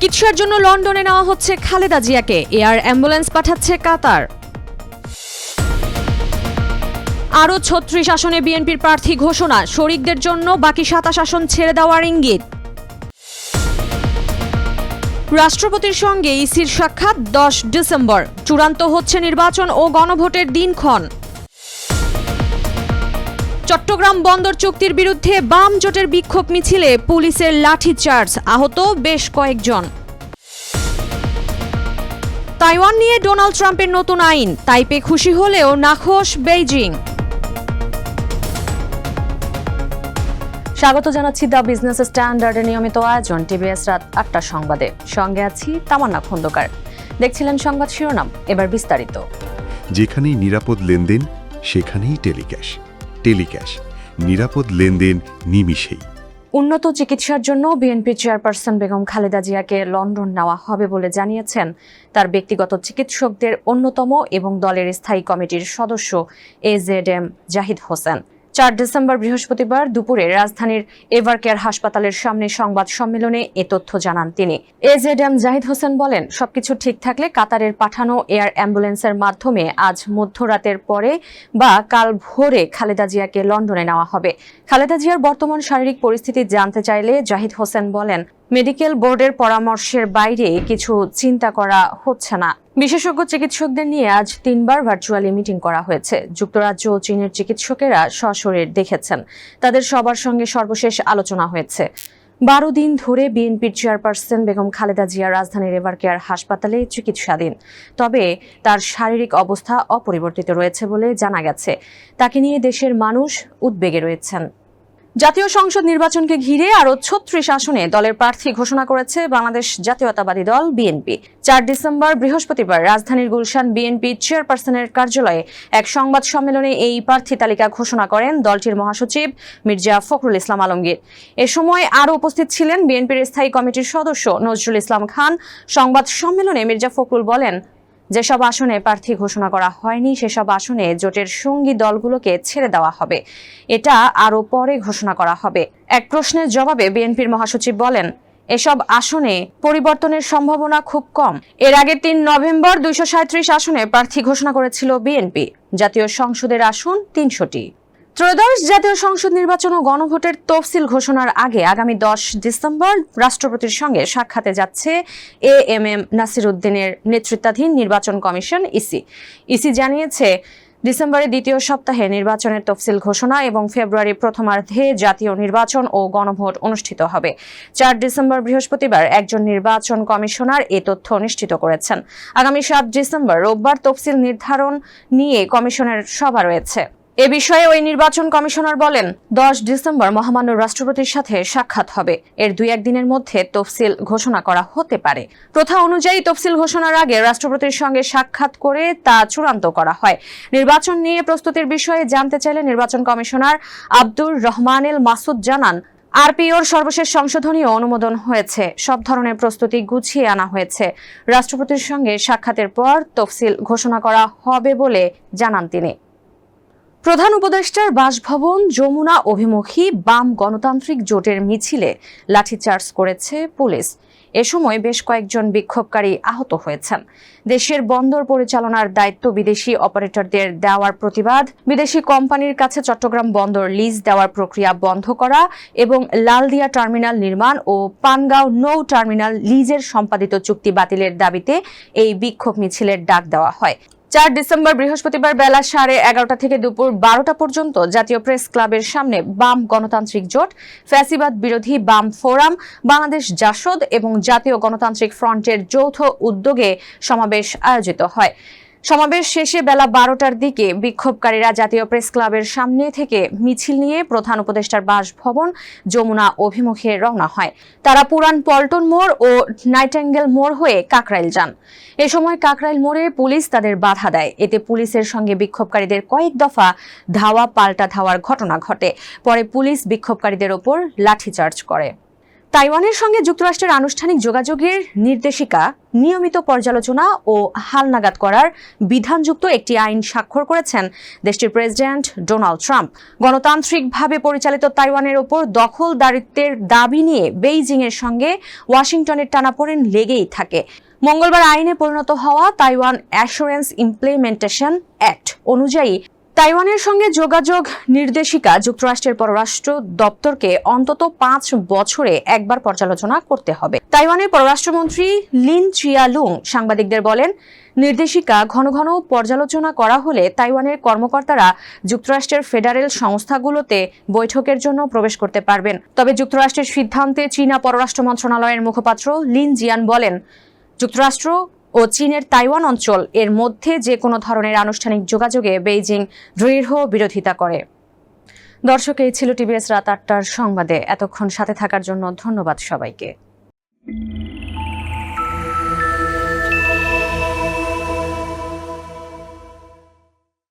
চিকিৎসার জন্য লন্ডনে নেওয়া হচ্ছে খালেদা জিয়াকে। এয়ার অ্যাম্বুলেন্স পাঠাচ্ছে কাতার। আরও ছত্রিশ আসনে বিএনপির প্রার্থী ঘোষণা, শরিকদের জন্য বাকি সাতাশ আসন ছেড়ে দেওয়ার ইঙ্গিত। রাষ্ট্রপতির সঙ্গে ইসির সাক্ষাৎ দশ ডিসেম্বর। চূড়ান্ত হচ্ছে নির্বাচন ও গণভোটের দিনক্ষণ। চট্টগ্রাম বন্দর চুক্তির বিরুদ্ধে বাম জোটের বিক্ষোভ মিছিলে পুলিশের লাঠিচার্জ, আহত বেশ কয়েকজন। তাইওয়ান নিয়ে ডোনাল্ড ট্রাম্পের নতুন আইন, তাইপে খুশি হলেও নাখোশ বেইজিং। স্বাগত জানাচ্ছি দ্য বিজনেস স্ট্যান্ডার্ডের নিয়মিত আয়োজন, টিভিএস রাত আটটা সংবাদে। সঙ্গে আছি তামান্না খন্দকার। দেখছিলেন সংবাদ শিরোনাম, এবার বিস্তারিত। যেখানেই নিরাপদ লেনদেন, সেখানেই টেলিক্যাশ। টেলিক্যাশ। নিরাপদ লেনদেন নিমিশেই উন্নত চিকিৎসার জন্য বিএনপি চেয়ারপারসন বেগম খালেদা জিয়াকে লন্ডন নেওয়া হবে বলে জানিয়েছেন। তার ব্যক্তিগত চিকিৎসকদের অন্যতম এবং দলের স্থায়ী কমিটির সদস্য A Z M Zahid Hossain. চার ডিসেম্বর বৃহস্পতিবার দুপুরে রাজধানীর এভারকেয়ার হাসপাতালের সামনে সংবাদ সম্মেলনে এ তথ্য জানান তিনি। এজেড এম জাহিদ হোসেন বলেন, সবকিছু ঠিক থাকলে কাতারের পাঠানো এয়ার অ্যাম্বুলেন্সের মাধ্যমে আজ মধ্যরাতের পরে বা কাল ভোরে খালেদা জিয়াকে লন্ডনে নেওয়া হবে। খালেদা জিয়ার বর্তমান শারীরিক পরিস্থিতি জানতে চাইলে জাহিদ হোসেন বলেন মেডিকেল বোর্ডের পরামর্শের বাইরে কিছু চিন্তা করা হচ্ছে না। বিশেষজ্ঞ চিকিৎসকদের নিয়ে আজ তিনবার ভার্চুয়ালি মিটিং করা হয়েছে। যুক্তরাজ্য ও চীনের চিকিৎসকেরা সশরীর দেখেছেন। তাদের সবার সঙ্গে সর্বশেষ আলোচনা হয়েছে। বারো দিন ধরে বিএনপির চেয়ারপারসন বেগম খালেদা জিয়া রাজধানীর এভারকেয়ার হাসপাতালে চিকিৎসাধীন। তবে তার শারীরিক অবস্থা অপরিবর্তিত রয়েছে বলে জানা গেছে। তাকে নিয়ে দেশের মানুষ উদ্বেগে রয়েছেন। জাতীয় সংসদ নির্বাচনকে ঘিরে আরও ছত্রিশ আসনে দলের প্রার্থী ঘোষণা করেছে বাংলাদেশ জাতীয়তাবাদী দল, বিএনপি। চার ডিসেম্বর বৃহস্পতিবার রাজধানীর গুলশান বিএনপি চেয়ারপারসনের কার্যালয়ে এক সংবাদ সম্মেলনে এই প্রার্থী তালিকা ঘোষণা করেন দলটির মহাসচিব মির্জা ফখরুল ইসলাম আলমগীর। এ সময় আরও উপস্থিত ছিলেন বিএনপির স্থায়ী কমিটির সদস্য নজরুল ইসলাম খান। সংবাদ সম্মেলনে মির্জা ফখরুল বলেন যেসব আসনে প্রার্থী ঘোষণা করা হয়নি, সেসব আসনে জোটের সঙ্গী দলগুলোকে ছেড়ে দেওয়া হবে। এটা আরও পরে ঘোষণা করা হবে। এক প্রশ্নের জবাবে বিএনপির মহাসচিব বলেন, এসব আসনে পরিবর্তনের সম্ভাবনা খুব কম। এর আগে তিন নভেম্বর দুইশো সাঁইত্রিশ আসনে প্রার্থী ঘোষণা করেছিল বিএনপি। জাতীয় সংসদের আসন তিনশোটি। ত্রয়োদশ জাতীয় সংসদ নির্বাচন ও গণভোটের তফসিল ঘোষণার আগে আগামী দশ ডিসেম্বর রাষ্ট্রপতির সঙ্গে সাক্ষাতে যাচ্ছে এ এম এম নাসির উদ্দিনের নেতৃত্বাধীন নির্বাচন কমিশন ইসি। ইসি জানিয়েছে ডিসেম্বরের দ্বিতীয় সপ্তাহে নির্বাচনের তফসিল ঘোষণা এবং ফেব্রুয়ারি প্রথমার্ধে জাতীয় নির্বাচন ও গণভোট অনুষ্ঠিত হবে। চার ডিসেম্বর বৃহস্পতিবার একজন নির্বাচন কমিশনার এ তথ্য নিশ্চিত করেছেন। আগামী সাত ডিসেম্বর রোববার তফসিল নির্ধারণ নিয়ে কমিশনের সভা রয়েছে। এ বিষয়ে ওই নির্বাচন কমিশনার বলেন, দশ ডিসেম্বর মহামান্য রাষ্ট্রপতির সাথে সাক্ষাৎ হবে। এর দুই একদিনের মধ্যে তফসিল ঘোষণা করা হতে পারে। প্রথা অনুযায়ী তফসিল ঘোষণার আগে রাষ্ট্রপতির সঙ্গে সাক্ষাৎ করে তা চূড়ান্ত করা হয়। নির্বাচন নিয়ে প্রস্তুতির বিষয়ে জানতে চাইলে নির্বাচন কমিশনার আব্দুর রহমানেল মাসুদ জানান, আরপিওর সর্বশেষ সংশোধনীয় অনুমোদন হয়েছে। সব ধরনের প্রস্তুতি গুছিয়ে আনা হয়েছে। রাষ্ট্রপতির সঙ্গে সাক্ষাতের পর তফসিল ঘোষণা করা হবে বলে জানান তিনি। প্রধান উপদেষ্টার বাসভবন, যমুনা অভিমুখী, বাম গণতান্ত্রিক জোটের মিছিলে লাঠিচার্জ করেছে পুলিশ। এ সময় বেশ কয়েকজন বিক্ষোভকারী আহত হয়েছেন। দেশের বন্দর পরিচালনার দায়িত্ব বিদেশি অপারেটরদের দেওয়ার প্রতিবাদ, বিদেশি কোম্পানির কাছে চট্টগ্রাম বন্দর লিজ দেওয়ার প্রক্রিয়া বন্ধ করা এবং লালদিয়া টার্মিনাল নির্মাণ ও পানগাঁও নৌ টার্মিনাল লিজের সম্পাদিত চুক্তি বাতিলের দাবিতে এই বিক্ষোভ মিছিলের ডাক দেওয়া হয়। চার ডিসেম্বর বৃহস্পতিবার বেলা সাড়ে এগারোটা থেকে দুপুর বারোটা পর্যন্ত জাতীয় প্রেস ক্লাবের সামনে বাম গণতান্ত্রিক জোট, ফ্যাসিবাদ বিরোধী বাম ফোরাম, বাংলাদেশ জাসদ এবং জাতীয় গণতান্ত্রিক ফ্রন্টের যৌথ উদ্যোগে সমাবেশ আয়োজিত হয়। সমাবেশ শেষে বেলা বারোটার দিকে বিক্ষোভকারীরা জাতীয় প্রেস ক্লাবের সামনে থেকে মিছিল নিয়ে প্রধান উপদেষ্টার বাসভবন যমুনা অভিমুখে রওনা হয়। তারা পুরান পল্টন মোড় ও নাইটাঙ্গেল মোড় হয়ে কাকরাইল যান। এ সময় কাকরাইল মোড়ে পুলিশ তাদের বাধা দেয়। এতে পুলিশের সঙ্গে বিক্ষোভকারীদের কয়েক দফা ধাওয়া, পাল্টা ধাওয়ার ঘটনা ঘটে। পরে পুলিশ বিক্ষোভকারীদের ওপর লাঠিচার্জ করে। তাইওয়ানের সঙ্গে যুক্তরাষ্ট্রের আনুষ্ঠানিক যোগাযোগের নির্দেশিকা, নিয়মিত পর্যালোচনা ও হালনাগাদ করার বিধানযুক্ত একটি আইন স্বাক্ষর করেছেন দেশটির প্রেসিডেন্ট ডোনাল্ড ট্রাম্প। গণতান্ত্রিকভাবে পরিচালিত তাইওয়ানের ওপর দখলদারিত্বের দাবি নিয়ে বেইজিংয়ের সঙ্গে ওয়াশিংটনের টানাপোড়েন লেগেই থাকে। মঙ্গলবার আইনে পরিণত হওয়া তাইওয়ান অ্যাসুরেন্স ইমপ্লিমেন্টেশন অ্যাক্ট অনুযায়ী তাইওয়ানের সঙ্গে যোগাযোগ নির্দেশিকা যুক্তরাষ্ট্রের পররাষ্ট্র দপ্তরকে অন্তত পাঁচ বছরে একবার পর্যালোচনা করতে হবে। তাইওয়ানের পররাষ্ট্রমন্ত্রী লিন চিয়ালুং সাংবাদিকদের বলেন, নির্দেশিকা ঘন ঘন পর্যালোচনা করা হলে তাইওয়ানের কর্মকর্তারা যুক্তরাষ্ট্রের ফেডারেল সংস্থাগুলোতে বৈঠকের জন্য প্রবেশ করতে পারবেন। তবে যুক্তরাষ্ট্রের সিদ্ধান্তে চীনা পররাষ্ট্র মন্ত্রণালয়ের মুখপাত্র লিন জিয়ান বলেন, যুক্তরাষ্ট্র ও চীনের তাইওয়ান অঞ্চল এর মধ্যে যে কোনো ধরনের আনুষ্ঠানিক যোগাযোগে বেইজিং দৃঢ় বিরোধিতা করে। দর্শক, এই ছিল টিভিএস রাত আটটার সংবাদে। এতক্ষণ সাথে থাকার জন্য ধন্যবাদ সবাইকে।